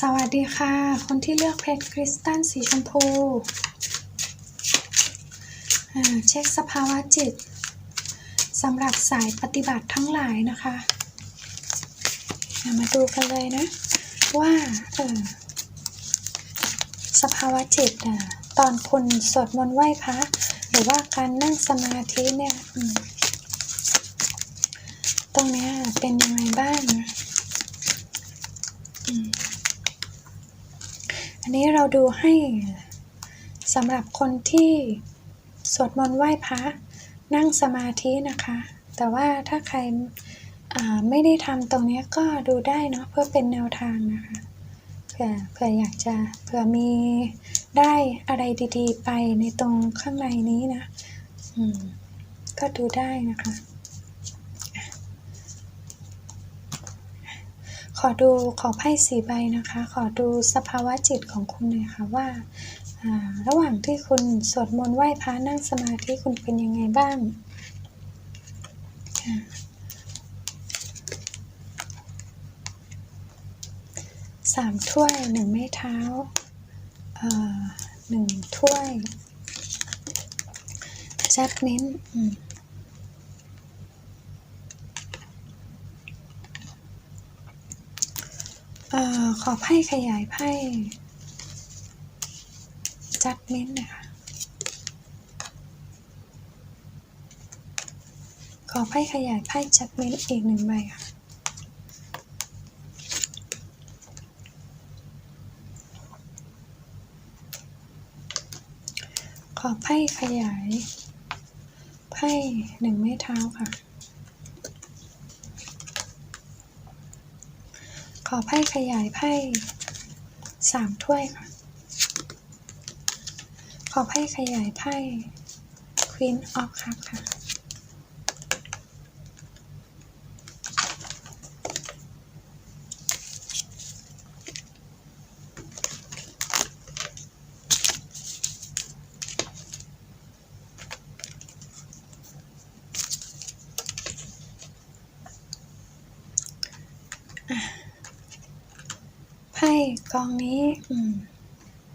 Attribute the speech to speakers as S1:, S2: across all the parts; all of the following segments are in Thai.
S1: สวัสดีค่ะ คนที่เลือกเพชรคริสตัลสีชมพูอ่าเช็คสภาวะจิตสำหรับสายปฏิบัติทั้งหลายนะคะ มาดูกันเลยนะ ว่าเออสภาวะจิตอะตอนคุณสวดมนต์ไหว้พระหรือว่าการนั่งสมาธิเนี่ยตรงเนี้ยเป็นยังไงบ้างนะ อันนี้เราดูให้สำหรับคนที่สวดมนต์ไหว้พระนั่งสมาธินะคะ แต่ว่าถ้าใครไม่ได้ทำตรงนี้ก็ดูได้เนาะเพื่อเป็นแนวทางนะคะเผื่อเผื่ออยากจะเผื่อมีได้อะไรดีๆ ไปในตรงข้างในนี้นะก็ดูได้นะคะ อดูขอไพ่สีใบนะคะ ขอดูสภาวะจิตของคุณหน่อยค่ะว่า ระหว่างที่คุณสวดมนต์ไหว้พระนั่งสมาธิคุณเป็นยังไงบ้างสามถ้วยหนึ่งไม้เท้าหนึ่งถ้วยแจ็คมินอืม เอ่อขอไพ่ขยายไพ่จัดเม้นนะคะขอไพ่ขยายไพ่จัดเม้นอีกหนึ่งใบค่ะขอไพ่ขยายไพ่หนึ่งไม้เท้าค่ะ อไพ่ขยายไพ่สามถ้วยค่ะขอไพ่ขยายไพ่ Queen of Cups ค่ะ ไพ่ กองนี้อืม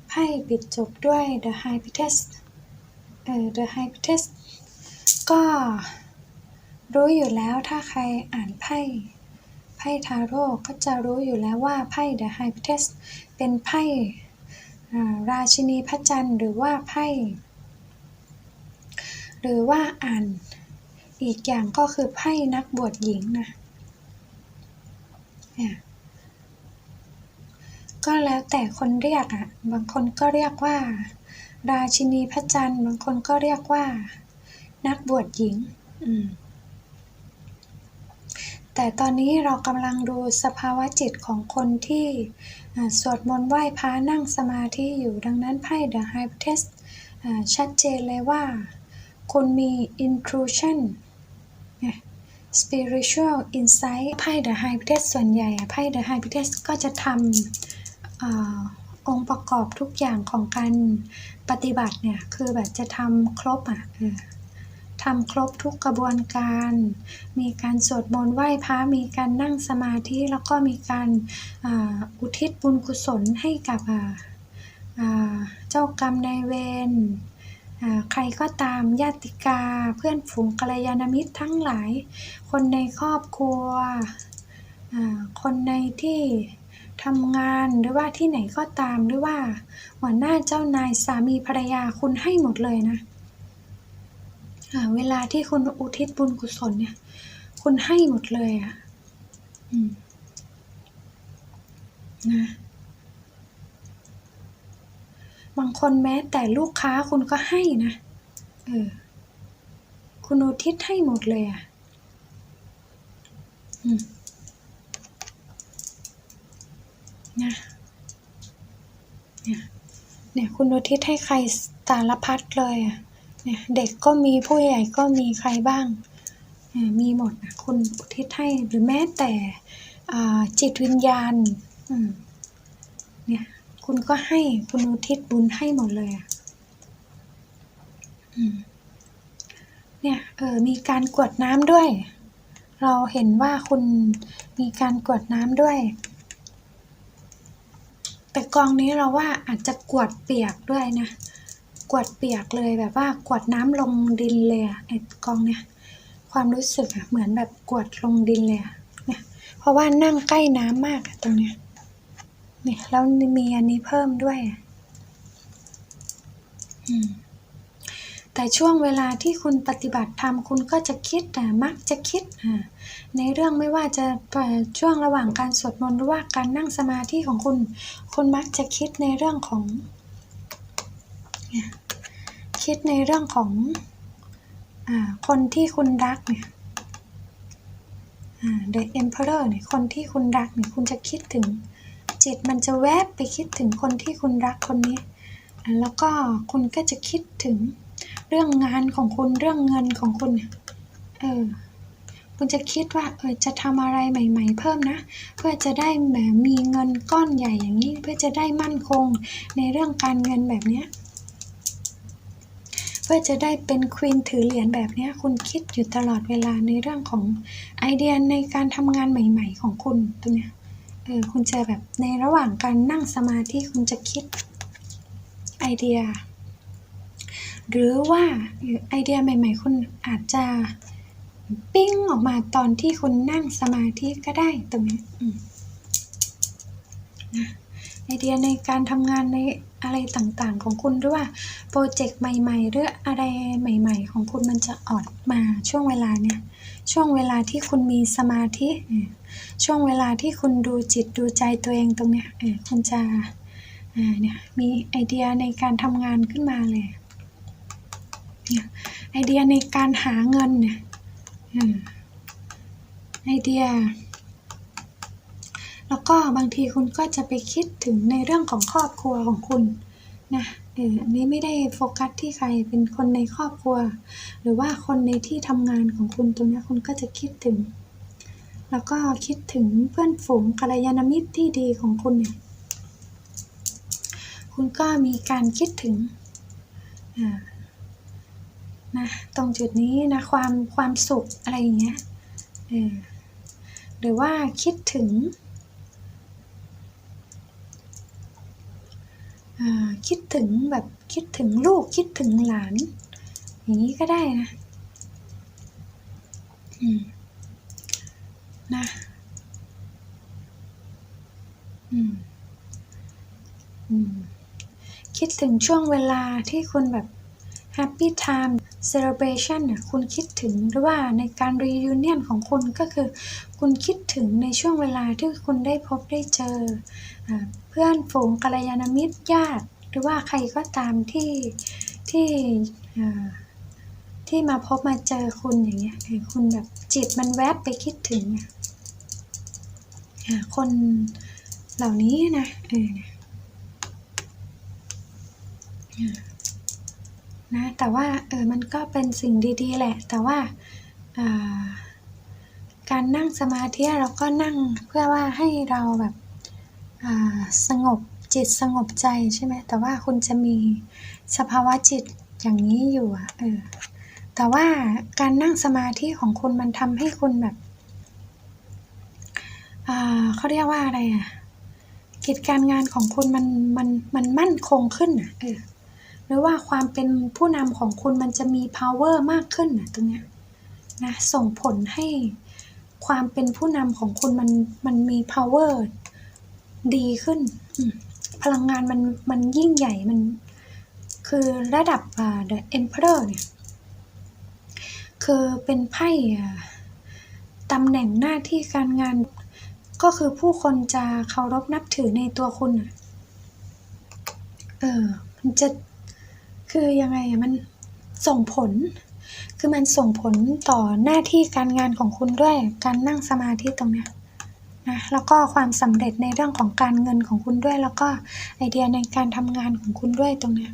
S1: ไพ่ปิดจบด้วย The High Priestess เออ The High Priestess ก็รู้อยู่แล้วถ้าใครอ่านไพ่ไพ่ทาโร่ก็จะรู้อยู่แล้วว่าไพ่ The High Priestess เป็นไพ่อ่าราชินีพระจันทร์หรือว่าไพ่ หรือว่าอ่านอีกอย่างก็คือไพ่นักบวชหญิงนะเนี่ย ก็แล้วแต่คนเรียกอะ บางคนก็เรียกว่า ราชินีพระจันทร์ บางคนก็เรียกว่า นักบวชหญิง อืมแต่ตอนนี้เรากำลังดูสภาวะจิตของคนที่สวดมนต์ไหว้พระนั่งสมาธิอยู่ดังนั้นไพ่ The High Priestess อ่าชัดเจนเลยว่า คุณมี intrusion spiritual insight ไพ่ The High Priestess ส่วนใหญ่อะไพ่ The High Priestess ก็จะทำ องค์ประกอบทุกอย่างของการปฏิบัติเนี่ยคือแบบจะทำครบอะทำครบทุกกระบวนการ มีการสวดมนต์ไหว้พระ มีการนั่งสมาธิ แล้วก็มีการอ,อุทิศบุญกุศลให้กับเจ้ากรรมนายเวรใครก็ตามญาติกาเพื่อนฝูงกัลยาณมิตรทั้งหลาย คนในครอบครัว คนในที่ ทำงานหรือว่าที่ไหนก็ตามหรือว่าหัวหน้าเจ้านายสามีภรรยาคุณให้หมดเลยนะเวลาที่คุณอุทิศบุญกุศลเนี่ย คุณให้หมดเลยอะ่ะนะบางคนแม้แต่ลูกค้าคุณก็ให้นะเออคุณอุทิศให้หมดเลยอะ่ะอืม นะเนี่ยเนี่ยคุณอุทิศให้ใครสารพัดเลยอะเนี่ยเด็กก็มีผู้ใหญ่ก็มีใครบ้าง มีหมดนะคุณอุทิศให้หรือแม้แต่จิตวิญญาณเนี่ยคุณก็ให้คุณอุทิศบุญให้หมดเลยอะเนี่ยเออมีการกวดน้ำด้วย เราเห็นว่าคุณมีการกวดน้ำด้วย แต่กองนี้เราว่าอาจจะกวดเปียกด้วยนะ กวดเปียกเลยแบบว่ากวดน้ำลงดินเลยอะไอ้กองเนี่ย ความรู้สึกอะเหมือนแบบกวดลงดินเลยอะเนี่ย เพราะว่านั่งใกล้น้ำมากอะตรงเนี้ยเนี่ยแล้วมีอันนี้เพิ่มด้วยอะอืม แต่ช่วงเวลาที่คุณปฏิบัติธรรมคุณก็จะคิดแต่มักจะคิดในเรื่องไม่ว่าจะช่วงระหว่างการสวดมนต์หรือว่าการนั่งสมาธิของคุณ คุณมักจะคิดในเรื่องของ คิดในเรื่องของอคนที่คุณรักเนี่ยอ่า The Emperor เนี่ยคนที่คุณรักเนี่ยคุณจะคิดถึงจิตมันจะแวบไปคิดถึงคนที่คุณรักคนนี้ แล้วก็คุณก็จะคิดถึง เรื่องงานของคุณเรื่องเงินของคุณเออคุณจะคิดว่าเออจะทำอะไรใหม่ ๆ เพิ่มนะ เพื่อจะได้แบบมีเงินก้อนใหญ่อย่างนี้ เพื่อจะได้มั่นคงในเรื่องการเงินแบบเนี้ยเพื่อจะได้เป็นควีนถือเหรียญแบบเนี้ยคุณคิดอยู่ตลอดเวลาในเรื่องของไอเดียในการทำงานใหม่ ๆ ของคุณตรงเนี้ยเออคุณจะแบบในระหว่างการนั่งสมาธิคุณจะคิดไอเดีย หรือว่าไอเดียใหม่ ๆ คุณอาจจะปิ้งออกมาตอนที่คุณนั่งสมาธิก็ได้ตรงนี้นะไอเดียในการทำงานในอะไรต่างๆ ของคุณหรือว่าโปรเจกต์ใหม่ ๆ หรืออะไรใหม่ ๆ ของคุณมันจะออกมาช่วงเวลาเนี่ยช่วงเวลาที่คุณมีสมาธิ ช่วงเวลาที่คุณดูจิตดูใจตัวเองตรงเนี้ยคุณจะเนี่ยมีไอเดียในการทำงานขึ้นมาเลย เนี่ยไอเดียในการหาเงินเนี่ยไอเดีย แล้วก็บางทีคุณก็จะไปคิดถึงในเรื่องของครอบครัวของคุณนะเอออันนี้ไม่ได้โฟกัสที่ใครเป็นคนในครอบครัว หรือว่าคนในที่ทำงานของคุณตรงนี้คุณก็จะคิดถึง แล้วก็คิดถึงเพื่อนฝูงกัลยาณมิตรที่ดีของคุณเนี่ยคุณก็มีการคิดถึงอ่า นะตรงจุดนี้นะความความสุขอะไรอย่างเงี้ยเออหรือว่าคิดถึงคิดถึงแบบคิดถึงลูกคิดถึงหลาน อย่างนี้ก็ได้นะนะคิดถึงช่วงเวลาที่คุณแบบ Happy Time Celebration เนี่ยคุณคิดถึงหรือว่าในการ reunion ของคุณก็คือ คุณคิดถึงในช่วงเวลาที่คุณได้พบได้เจออเพื่อนฝูงกัลยาณมิตรญาติ หรือว่าใครก็ตามที่ที่ที่มาพบมาเจอคุณอย่างเงี้ยคุณแบบจิตมันแวบไปคิดถึงคนเหล่านี้นะเออ นะแต่ว่าเออมันก็เป็นสิ่งดีๆ แหละ แต่ว่าการนั่งสมาธิเราก็นั่งเพื่อว่าให้เราแบบสงบจิตสงบใจใช่ไหมแต่ว่าคุณจะมีสภาวะจิตอย่างนี้อยู่อะเออแต่ว่าการนั่งสมาธิของคุณมันทำให้คุณแบบเขาเรียกว่าอะไรอะกิจการงานของคุณมันมันมันมั่นคงขึ้นอะเออ หรือว่าความเป็นผู้นำของคุณมันจะมี power มากขึ้นนะตรงเนี้ยนะส่งผลให้ความเป็นผู้นำของคุณมันมันมี power ดีขึ้น พลังงานมันมันยิ่งใหญ่มันคือระดับอ่า the emperor เนี่ยคือเป็นไพ่ตำแหน่งหน้าที่การงานก็คือผู้คนจะเคารพนับถือในตัวคุณอะเออมันจะ คือยังไงมันส่งผล คือมันส่งผลต่อหน้าที่การงานของคุณด้วย การนั่งสมาธิตรงเนี้ยนะแล้วก็ความสำเร็จในเรื่องของการเงินของคุณด้วย แล้วก็ไอเดียในการทำงานของคุณด้วยตรงเนี้ย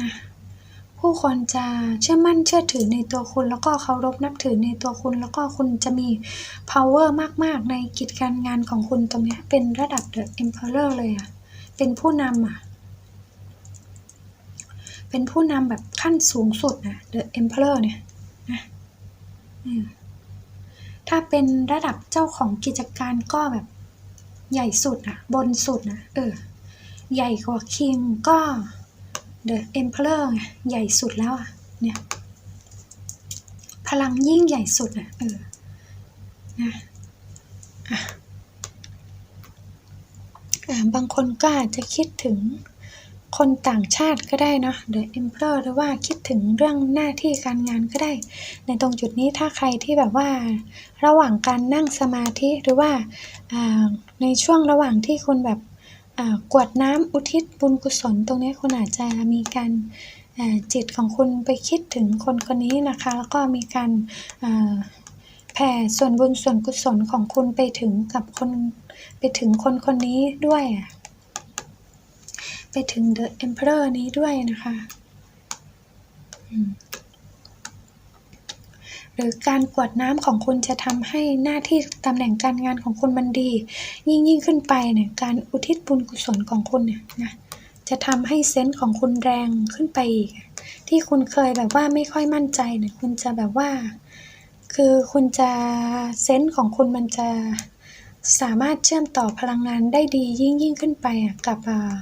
S1: นะผู้คนจะเชื่อมั่นเชื่อถือในตัวคุณ แล้วก็เคารพนับถือในตัวคุณ แล้วก็คุณจะมี power มาก ๆ ในกิจการงานของคุณตรงเนี้ยเป็นระดับ the emperor เลยอะ เป็นผู้นำอะ เป็นผู้นำแบบขั้นสูงสุดนะ The Emperor เนี่ยนะอืมถ้าเป็นระดับเจ้าของกิจการก็แบบใหญ่สุดอะบนสุดนะเออ ใหญ่กว่าคิงก็ The Emperor ไงใหญ่สุดแล้วอะ เนี่ย พลังยิ่งใหญ่สุดอะเออนะอะ บางคนก็อาจจะคิดถึงคนต่างชาติก็ได้เนาะ The Emperor หรือว่าคิดถึงเรื่องหน้าที่การงานก็ได้ ในตรงจุดนี้ถ้าใครที่แบบว่า ระหว่างการนั่งสมาธิหรือว่าในช่วงระหว่างที่คุณแบบกวดน้ำอุทิศบุญกุศล ตรงนี้คุณอาจจะมีการจิตของคุณไปคิดถึงคนคนนี้นะคะ แล้วก็มีการแผ่ส่วนบุญส่วนกุศลของคุณไปถึงกับคน ไปถึงคนคนนี้ด้วยอะไปถึง The Emperor นี้ด้วยนะคะหรือการกวดน้ำของคุณจะทำให้หน้าที่ตำแหน่งการงานของคุณมันดี ยิ่งยิ่งขึ้นไปเนี่ยการอุทิศบุญกุศลของคุณเนี่ยนะจะทำให้เซนส์ของคุณแรงขึ้นไปอีกที่คุณเคยแบบว่าไม่ค่อยมั่นใจเนี่ยคุณจะแบบว่า คือคุณจะเซนส์ของคุณมันจะ สามารถเชื่อมต่อพลังงานได้ดียิ่งยิ่งขึ้นไปอะกับอ่า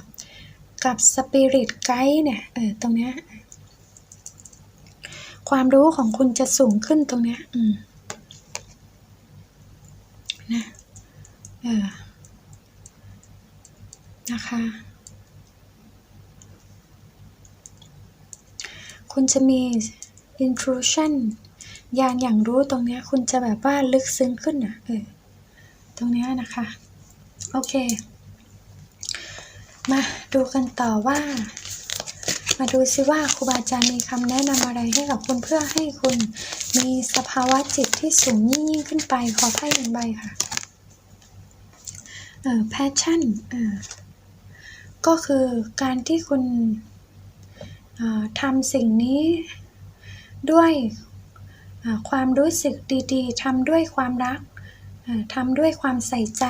S1: กับสปิริตไกด์เนี่ยเออตรงเนี้ยความรู้ของคุณจะสูงขึ้นตรงเนี้ยอืมนะเออนะคะคุณจะมี intrusion ยานอย่างรู้ตรงเนี้ย คุณจะแบบว่าลึกซึ้งขึ้นอะเออ ตรงนี้นะคะ โอเค มาดูกันต่อว่า มาดูซิว่าครูบาอาจารย์มีคำแนะนำอะไรให้กับคุณเพื่อให้คุณมีสภาวะจิตที่สูงยิ่งยิ่งขึ้นไปขอไพ่หนึ่งใบค่ะ เอ่อ passion เอ่อก็คือการที่คุณเอ่อทำสิ่งนี้ด้วยความรู้สึกดีๆทำด้วยความรัก ทำด้วยความใส่ใจ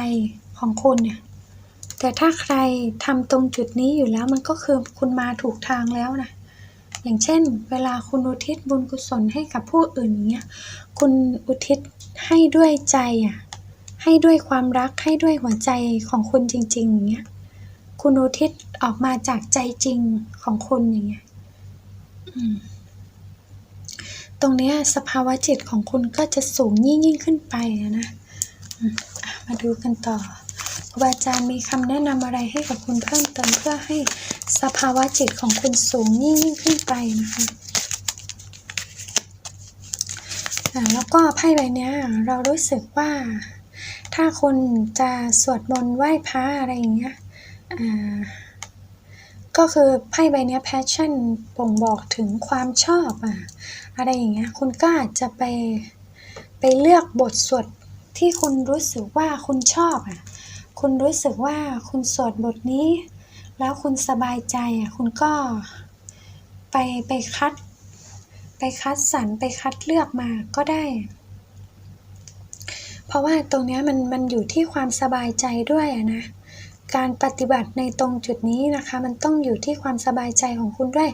S1: ของคุณเนี่ยแต่ถ้าใครทำตรงจุดนี้อยู่แล้วมันก็คือคุณมาถูกทางแล้วนะอย่างเช่น เวลาคุณอุทิศบุญกุศลให้กับผู้อื่นเงี้ยคุณอุทิศให้ด้วยใจอะให้ด้วยความรักให้ด้วยหัวใจของคุณจริง ๆ อย่างเงี้ยคุณอุทิศออกมาจากใจจริงของคุณอย่างเงี้ยตรงเนี้ยสภาวะจิตของคุณก็จะสูงยิ่งยิ่งขึ้นไปนะ มาดูกันต่อครูบาอาจารย์มีคำแนะนำอะไรให้กับคุณเพิ่มเติมเพื่อให้สภาวะจิตของคุณสูงยิ่งขึ้นไปนะคะแล้วก็ไพ่ใบนี้เรารู้สึกว่า ถ้าคุณจะสวดมนต์ไหว้พระอะไรอย่างเงี้ยก็คือไพ่ใบนี้ย passion บ่งบอกถึงความชอบอะอะไรอย่างเงี้ยคุณก็อาจจะไปไปเลือกบทสวด ที่คุณรู้สึกว่าคุณชอบอะ คุณรู้สึกว่าคุณสวดบทนี้ แล้วคุณสบายใจอะ คุณก็ไปไปคัด ไปคัดสรรไปคัดเลือกมาก็ได้ เพราะว่าตรงนี้มันมันอยู่ที่ความสบายใจด้วยอะนะการปฏิบัติในตรงจุดนี้นะคะ มันต้องอยู่ที่ความสบายใจของคุณด้วย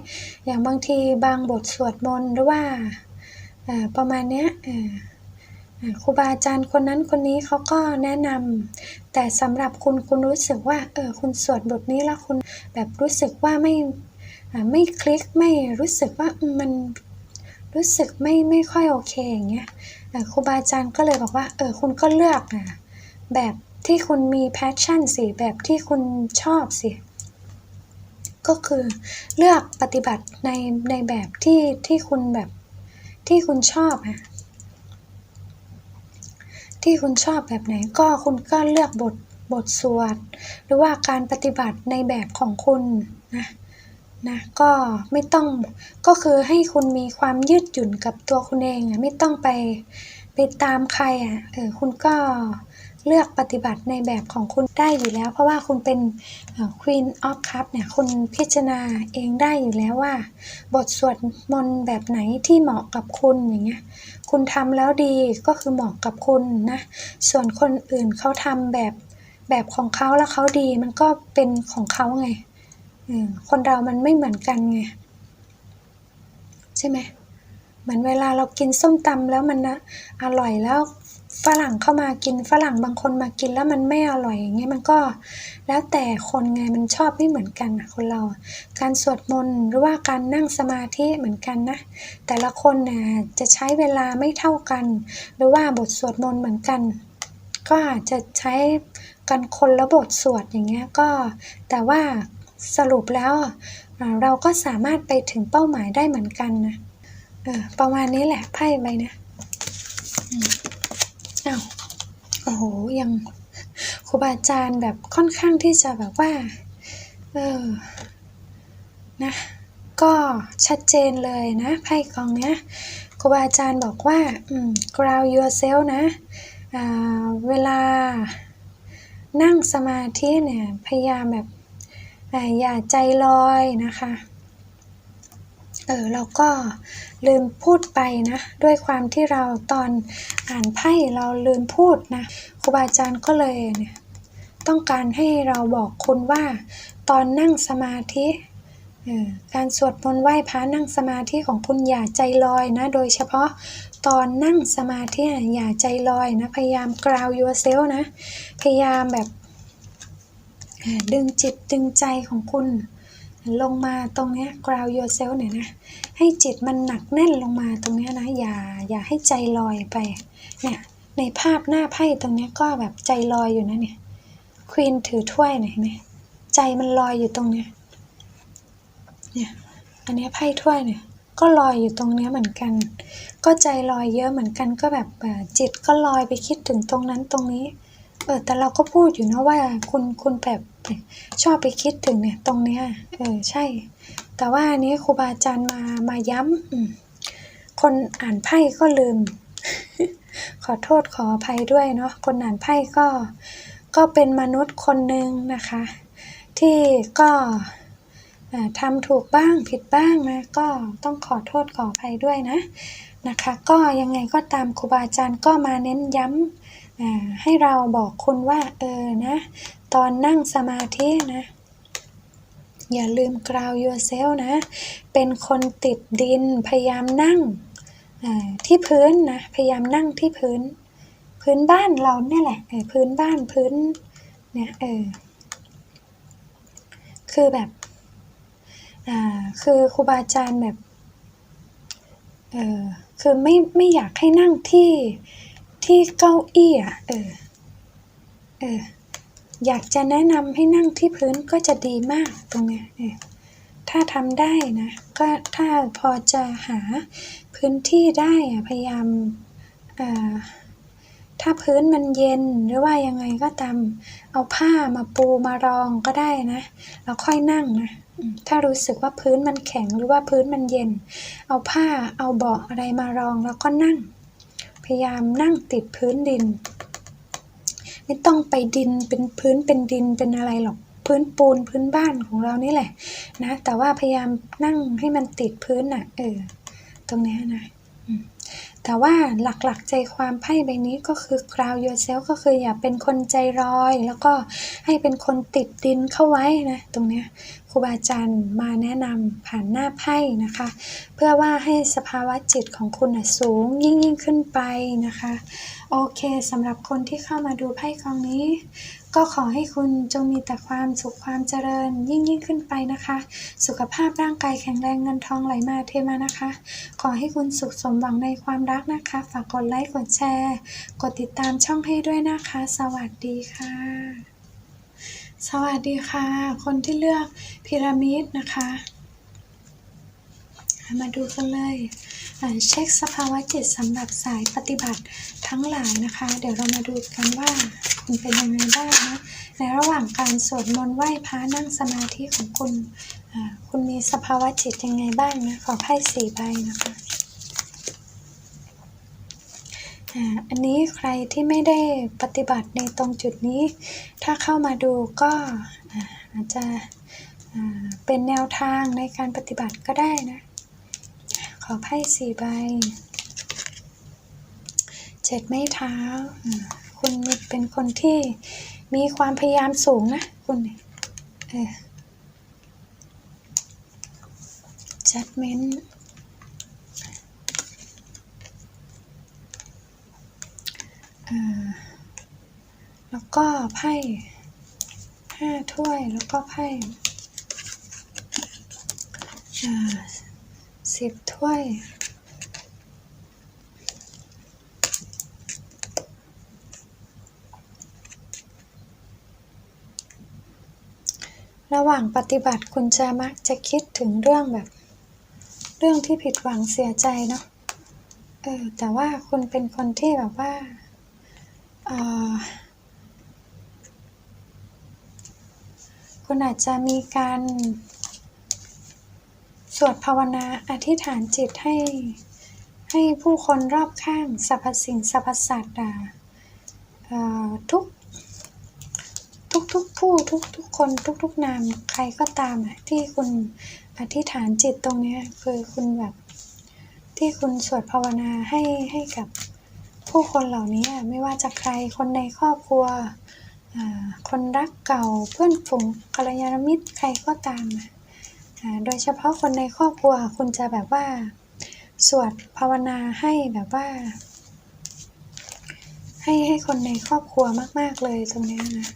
S1: อย่างบางทีบางบทสวดมนต์หรือว่าประมาณเนี้ย ครูบาอาจารย์คนนั้นคนนี้เขาก็แนะนำแต่สำหรับคุณคุณรู้สึกว่าเออคุณสวดบทนี้แล้วคุณแบบรู้สึกว่าไม่ไม่คลิกไม่รู้สึกว่ามันรู้สึกไม่ไม่ค่อยโอเคอย่างเงี้ยครูบาอาจารย์ก็เลยบอกว่าเออคุณก็เลือกอะแบบที่คุณมี passion สิแบบที่คุณชอบสิก็คือเลือกปฏิบัติในในแบบที่ที่คุณแบบที่คุณชอบอะ ที่คุณชอบแบบไหนก็คุณก็เลือกบทบทสวด หรือว่าการปฏิบัติในแบบของคุณนะนะก็ไม่ต้องก็คือให้คุณมีความยืดหยุ่นกับตัวคุณเองอะไม่ต้องไปไปตามใครอะเออคุณก็ เลือกปฏิบัติในแบบของคุณได้อยู่แล้ว เพราะว่าคุณเป็นเอ่อ Queen of Cup เนี่ยคุณพิจารณาเองได้อยู่แล้วว่า บทสวดมนต์แบบไหนที่เหมาะกับคุณอย่างเงี้ยคุณทำแล้วดีก็คือเหมาะกับคุณนะส่วนคนอื่นเขาทำแบบแบบของเขาแล้วเขาดีมันก็เป็นของเขาไงคนเรามันไม่เหมือนกันไงใช่ไหมเหมือนเวลาเรากินส้มตำแล้วมันนะอร่อยแล้ว ฝรั่งเข้ามากินฝรั่งบางคนมากินแล้วมันไม่อร่อยอย่างเงี้ยมันก็แล้วแต่คนไงมันชอบไม่เหมือนกันนะคนเรา การสวดมนต์หรือว่าการนั่งสมาธิเหมือนกันนะ แต่ละคนน่ะจะใช้เวลาไม่เท่ากัน หรือว่าบทสวดมนต์เหมือนกัน ก็อาจจะใช้กันคนละบทสวดอย่างเงี้ยก็ แต่ว่าสรุปแล้วเราก็สามารถไปถึงเป้าหมายได้เหมือนกันนะประมาณนี้แหละไพ่ใบนะ อ้าวโอ้โหยังครูบาอาจารย์แบบค่อนข้างที่จะแบบว่าเออนะก็ชัดเจนเลยนะไพ่กองเนี้ยครูบาอาจารย์บอกว่าอืม ground yourself นะเวลานั่งสมาธิเนี่ย พยายามแบบอย่าใจลอยนะคะ เออเราก็ลืมพูดไปนะ ด้วยความที่เราตอนอ่านไพ่เราลืมพูดนะครูบาอาจารย์ก็เลยเนี่ยต้องการให้เราบอกคุณว่า ตอนนั่งสมาธิออการสวดมนต์ไหว้พระนั่งสมาธิของคุณอย่าใจลอยนะ โดยเฉพาะตอนนั่งสมาธิอย่าใจลอยนะ พยายาม ground yourself นะ พยายามแบบดึงจิตดึงใจของคุณ ลงมาตรงเนี้ย ground yourself เนี่ยนะ ให้จิตมันหนักแน่นลงมาตรงเนี้ยนะ อย่าอย่าให้ใจลอยไป เนี่ย ในภาพหน้าไพ่ตรงเนี้ยก็แบบใจลอยอยู่นะเนี่ย ควีนถือถ้วยเนี่ยเห็นไหมใจมันลอยอยู่ตรงเนี้ย เนี่ย อันนี้ไพ่ถ้วยเนี่ย ก็ลอยอยู่ตรงเนี้ยเหมือนกัน ก็ใจลอยเยอะเหมือนกันก็แบบจิตก็ลอยไปคิดถึงตรงนั้นตรงนี้ เออแต่เราก็พูดอยู่นะว่าคุณคุณแบบชอบไปคิดถึงเนี่ย ตรงเนี้ยเออใช่ แต่ว่าอันนี้ครูบาอาจารย์มามาย้ำคนอ่านไพ่ก็ลืม ขอโทษขออภัยด้วยเนาะคนอ่านไพ่ก็ก็เป็นมนุษย์คนหนึ่งนะคะ ที่ก็ทำถูกบ้างผิดบ้างนะก็ต้องขอโทษขออภัยด้วยนะนะคะ ก็ยังไงก็ตามครูบาอาจารย์ก็มาเน้นย้ำ ให้เราบอกคุณว่าเออนะ ตอนนั่งสมาธินะ อย่าลืม ground yourself นะ เป็นคนติดดินพยายามนั่งที่พื้นนะ พยายามนั่งที่พื้น พื้นบ้านเราเนี่ยแหละพื้นบ้านพื้นเนี่ยเออคือแบบอ่าคือครูบาอาจารย์แบบเออคือไม่ไม่อยากให้นั่งที่ ที่เก้าอี้อะเออ เออ อยากจะแนะนำให้นั่งที่พื้นก็จะดีมากตรงเนี้ยเออถ้าทำได้นะ ก็ถ้าพอจะหาพื้นที่ได้อะพยายามอ่าถ้าพื้นมันเย็นหรือว่ายังไงก็ตามเอาผ้ามาปูมารองก็ได้นะแล้วค่อยนั่งนะถ้ารู้สึกว่าพื้นมันแข็งหรือว่าพื้นมันเย็น เอาผ้าเอาเบาะอะไรมารองแล้วก็นั่ง ยายามนั่งติดพื้นดิน ไม่ต้องไปดินเป็นพื้นเป็นดินเป็นอะไรหรอกพื้นปูนพื้นบ้านของเรานี่แหละ นะ แต่ว่าพยายามนั่งให้มันติดพื้นน่ะ เออ ตรงนี้นะ แต่ว่าหลักๆใจความไพ่ใบนี้ก็คือ ground yourself ก็คืออย่าเป็นคนใจลอย แล้วก็ให้เป็นคนติดดินเข้าไว้นะตรงเนี้ยครูบาอาจารย์มาแนะนำผ่านหน้าไพ่นะคะ เพื่อว่าให้สภาวะจิตของคุณนะสูงยิ่งยิ่งขึ้นไปนะคะ โอเคสำหรับคนที่เข้ามาดูไพ่กองนี้ ก็ขอให้คุณจงมีแต่ความสุขความเจริญ ยิ่งยิ่งขึ้นไปนะคะ สุขภาพร่างกายแข็งแรงเงินทองไหลมาเทมานะคะ ขอให้คุณสุขสมหวังในความรักนะคะ ฝากกดไลค์กดแชร์ กดติดตามช่องให้ด้วยนะคะ สวัสดีค่ะ สวัสดีค่ะ คนที่เลือกพีระมิดนะคะ มาดูกันเลย เช็คสภาวะจิตสำหรับสายปฏิบัติทั้งหลายนะคะ เดี๋ยวเรามาดูกันว่าคุณเป็นยังไงบ้างนะในระหว่างการสวดมนต์ไหว้พระนั่งสมาธิของคุณคุณมีสภาวะจิตยังไงบ้างนะขอไพ่สี่ใบนะคะอันนี้ใครที่ไม่ได้ปฏิบัติในตรงจุดนี้ ถ้าเข้ามาดูก็อาจจะเป็นแนวทางในการปฏิบัติก็ได้นะ อไพ่สี่ใบเจ็ดไม้เท้าอืมคุณเป็นคนที่มีความพยายามสูงนะ คุณเนี่ยเออ judgment เอ่าแล้วก็ไพ่ห้าถ้วยแล้วก็ไพ่อ่า สิบถ้วย ระหว่างปฏิบัติคุณจะมักจะคิดถึงเรื่องแบบ เรื่องที่ผิดหวังเสียใจเนาะเออแต่ว่าคุณเป็นคนที่แบบว่าเออคุณอาจจะมีการ สวดภาวนาอธิษฐานจิตให้ ให้ผู้คนรอบข้างสรรพสิ่งสรรพสัตว์ทุกทุกทุกผู้ทุกทุกคนทุกทุกนามใครก็ตามที่คุณอธิษฐานจิตตรงนี้คือคุณแบบที่คุณสวดภาวนาให้ให้กับผู้คนเหล่านี้ไม่ว่าจะใครคนในครอบครัวคนรักเก่าเพื่อนฝูงกัลยาณมิตรใครก็ตามอะอ่า โดยเฉพาะคนในครอบครัวคุณจะแบบว่า สวดภาวนาให้แบบว่า ให้ให้คนในครอบครัวมาก ๆ เลยตรงนี้นะ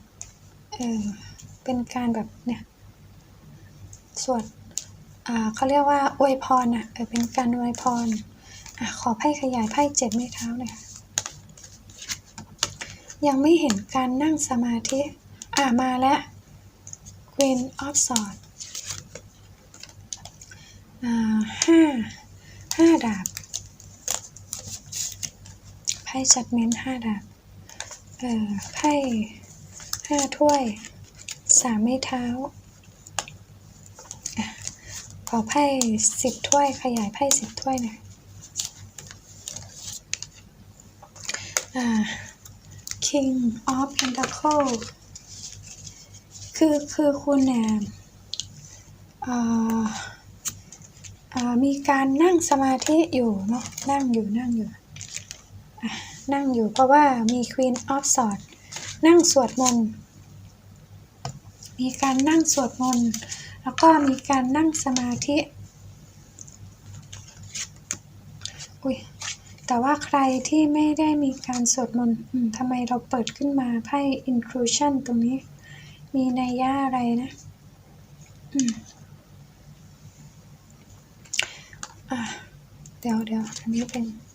S1: เออเป็นการแบบเนี่ยสวดอ่าเขาเรียกว่าอวยพรอะเออเป็นการอวยพรอะขอไพ่ขยายไพ่เจ็ดไม้เท้าหน่อยค่ะยังไม่เห็นการนั่งสมาธิ อ่ามาแล้ว Queen of Swords อ่า ห้าห้าดาบไพ่จัดเม้นห้าดาบเอ่อไพ่ห้าถ้วยสามไม้เท้าขอไพ่สิบถ้วยขยายไพ่สิบถ้วยหน่อยอ่า King of Pentacle คือคือคุณเนี่ยอ่อเอ่อ มีการนั่งสมาธิอยู่เนาะนั่งอยู่นั่งอยู่นั่งอยู่เพราะว่ามี Queen of Swords นั่งสวดมนต์มีการนั่งสวดมนต์แล้วก็มีการนั่งสมาธิอุ้ยแต่ว่าใครที่ไม่ได้มีการสวดมนต์ทำไมเราเปิดขึ้นมาไพ่ inclusion ตรงนี้ มีนัยยะอะไรนะ อืมอะเ